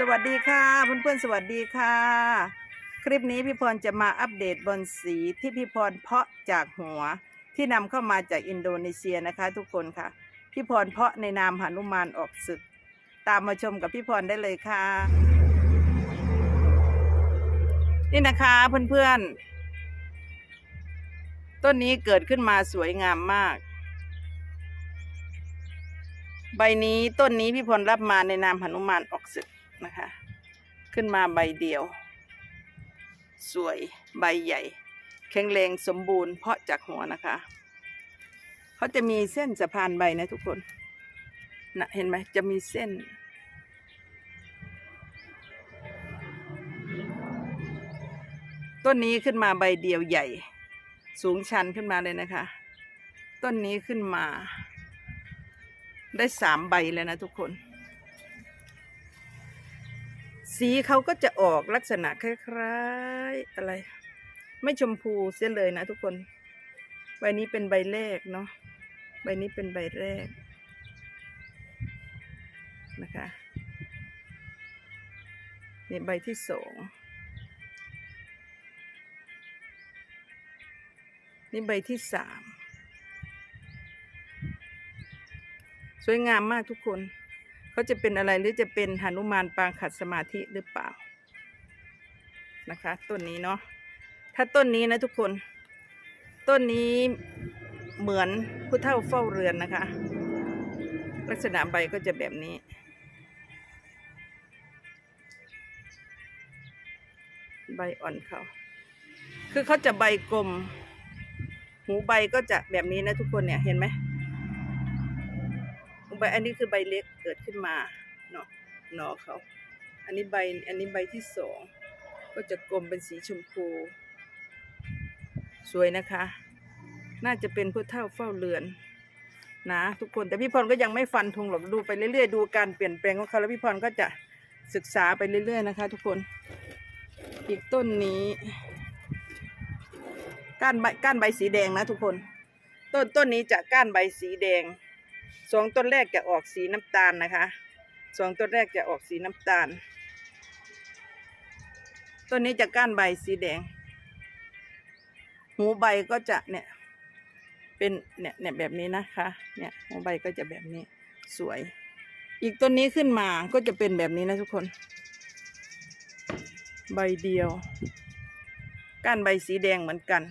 สวัสดีค่ะเพื่อนๆสวัสดีค่ะ คลิปนี้พี่พรจะมาอัปเดตบอลสีที่พี่พรเพาะจากหัวที่นำเข้ามาจากอินโดนีเซียนะคะ ทุกคนค่ะ พี่พรเพาะในนามหนุมานออกศึก ตามมาชมกับพี่พรได้เลยค่ะ นี่นะคะเพื่อนๆต้นนี้เกิดขึ้นมาสวยงามมากใบนี้ต้นนี้พี่พลรับมาในนามหนุมานออกศึก นะคะ ขึ้นมาใบเดียว สวยใบใหญ่ แข็งแรงสมบูรณ์เพาะจากหัวนะคะ เขาจะมีเส้นสะพานใบนะทุกคนนะเห็นไหมจะมีเส้น ต้นนี้ขึ้นมาใบเดียวใหญ่ สูงชันขึ้นมาเลยนะคะ ต้นนี้ขึ้นมา ได้สามใบแล้วนะทุกคน สีเขาก็จะออกลักษณะคล้ายๆอะไร ไม่ชมพูเสียเลยนะทุกคน ใบนี้เป็นใบแรกเนาะใบนี้เป็นใบแรกนะคะนี่ใบที่สองนี่ใบที่สามสวยงามมากทุกคน เขาจะเป็นอะไรหรือจะเป็นหนุมานปางขัดสมาธิหรือเปล่านะคะต้นนี้เนาะถ้าต้นนี้นะทุกคน ต้นนี้เหมือนผู้เฒ่าเฝ้าเรือนนะคะ ลักษณะใบก็จะแบบนี้ ใบอ่อนเขาคือเขาจะใบกลม หูใบก็จะแบบนี้นะทุกคนเนี่ยเห็นไหม บอันนี้คือใบเล็กเกิดขึ้นมาเนาะหนอเขา อันนี้ใบอันนี้ใบที่สองก็จะกลมเป็นสีชมพู สวยนะคะ น่าจะเป็นผู้เฒ่าเฝ้าเรือน นะ ทุกคนแต่พี่พรก็ยังไม่ฟันธงหรอกดูไปเรื่อยๆ ดูการเปลี่ยนแปลงของเขาแล้วพี่พรก็จะศึกษาไปเรื่อยๆนะคะ ทุกคนอีกต้นนี้ก้านใบก้านใบสีแดงนะทุกคน ต้นต้นนี้จะก้านใบสีแดง สองต้นแรกจะออกสีน้ำตาลนะคะสองต้นแรกจะออกสีน้ำตาล ต้นนี้จะก้านใบสีแดง หูใบก็จะเนี่ยเป็นเนี่ยเนี่ยแบบนี้นะคะ เนี่ยหูใบก็จะแบบนี้สวย อีกต้นนี้ขึ้นมาก็จะเป็นแบบนี้นะทุกคน ใบเดียว ก้านใบสีแดงเหมือนกัน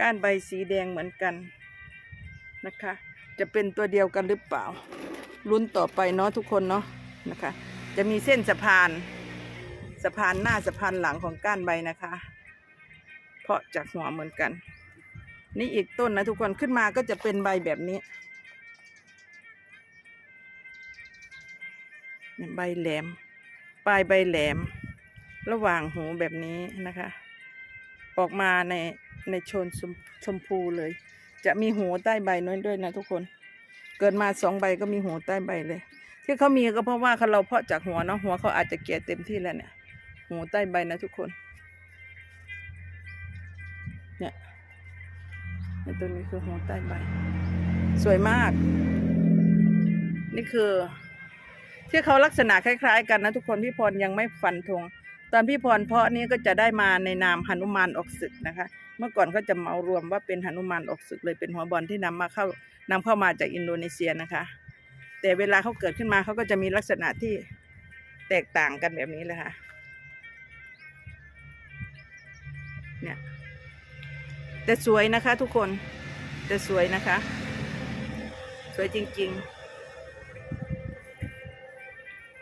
ก้านใบสีแดงเหมือนกันนะคะ จะเป็นตัวเดียวกันหรือเปล่าลุ้นต่อไปเนาะทุกคนเนาะนะคะ จะมีเส้นสะพานสะพานหน้าสะพานหลังของก้านใบนะคะ เพาะจากหัวเหมือนกัน นี่อีกต้นนะทุกคนขึ้นมาก็จะเป็นใบแบบนี้ใบแหลม ปลายใบแหลม ระหว่างหูแบบนี้นะคะ ออกมาในในโชนชมพูเลย จะมีหูใต้ใบน้อยด้วยนะทุกคน เกิดมาสองใบก็มีหูใต้ใบเลย ที่เขามีก็เพราะว่าเขาเราเพาะจากหัวเนาะหัวเขาอาจจะเกลี่ยเต็มที่แล้วเนี่ย หูใต้ใบนะทุกคน เนี่ยตัวนี้คือหูใต้ใบ สวยมาก นี่คือ ที่เขาลักษณะคล้าย ๆ กันนะทุกคนพี่พรยังไม่ฟันธง ตอนพี่พรเพาะนี้ก็จะได้มาในนามหนุมานออกศึกนะคะ เมื่อก่อนก็จะเมารวมว่าเป็นหนุมานออกศึกเลยเป็นหัวบอลที่นำมาเข้านำเข้ามาจากอินโดนีเซียนะคะ แต่เวลาเขาเกิดขึ้นมาเขาก็จะมีลักษณะที่แตกต่างกันแบบนี้เลยค่ะเนี่ยแต่สวยนะคะทุกคนแต่สวยนะคะ สวยจริง ๆ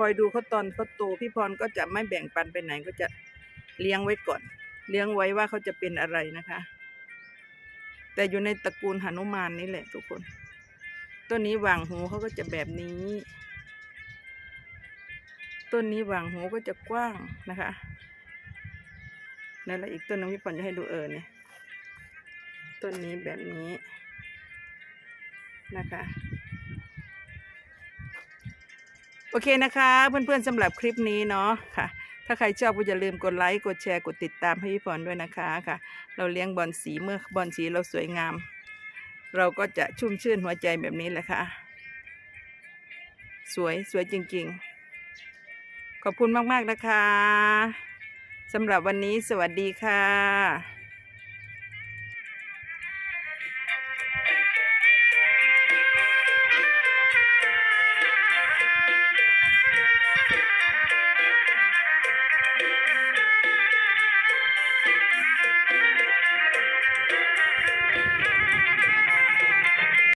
อยดูเขาตอนเขาโตพี่พรก็จะไม่แบ่งปันไปไหนก็จะเลี้ยงไว้ก่อน เลี้ยงไว้ว่าเขาจะเป็นอะไรนะคะ แต่อยู่ในตระกูลหนุมานนี่แหละทุกคนต้นนี้หว่างหูเขาก็จะแบบนี้ ต้นนี้หว่างหูก็จะกว้างนะคะนั่นแหละอีกต้นนึงพี่พรจะให้ดูเออเนี่ยต้นนี้แบบนี้นะคะ โอเคนะคะ เพื่อนๆสำหรับคลิปนี้เนาะค่ะ ถ้าใครชอบก็อย่าลืมกดไลค์ กดแชร์ กดติดตามให้พี่พรด้วยนะคะค่ะ เราเลี้ยงบอลสีเมื่อบอลสีเราสวยงาม เราก็จะชุ่มชื่นหัวใจแบบนี้แหละค่ะ สวยสวยจริงๆ ขอบคุณมากๆนะคะสำหรับวันนี้สวัสดีค่ะ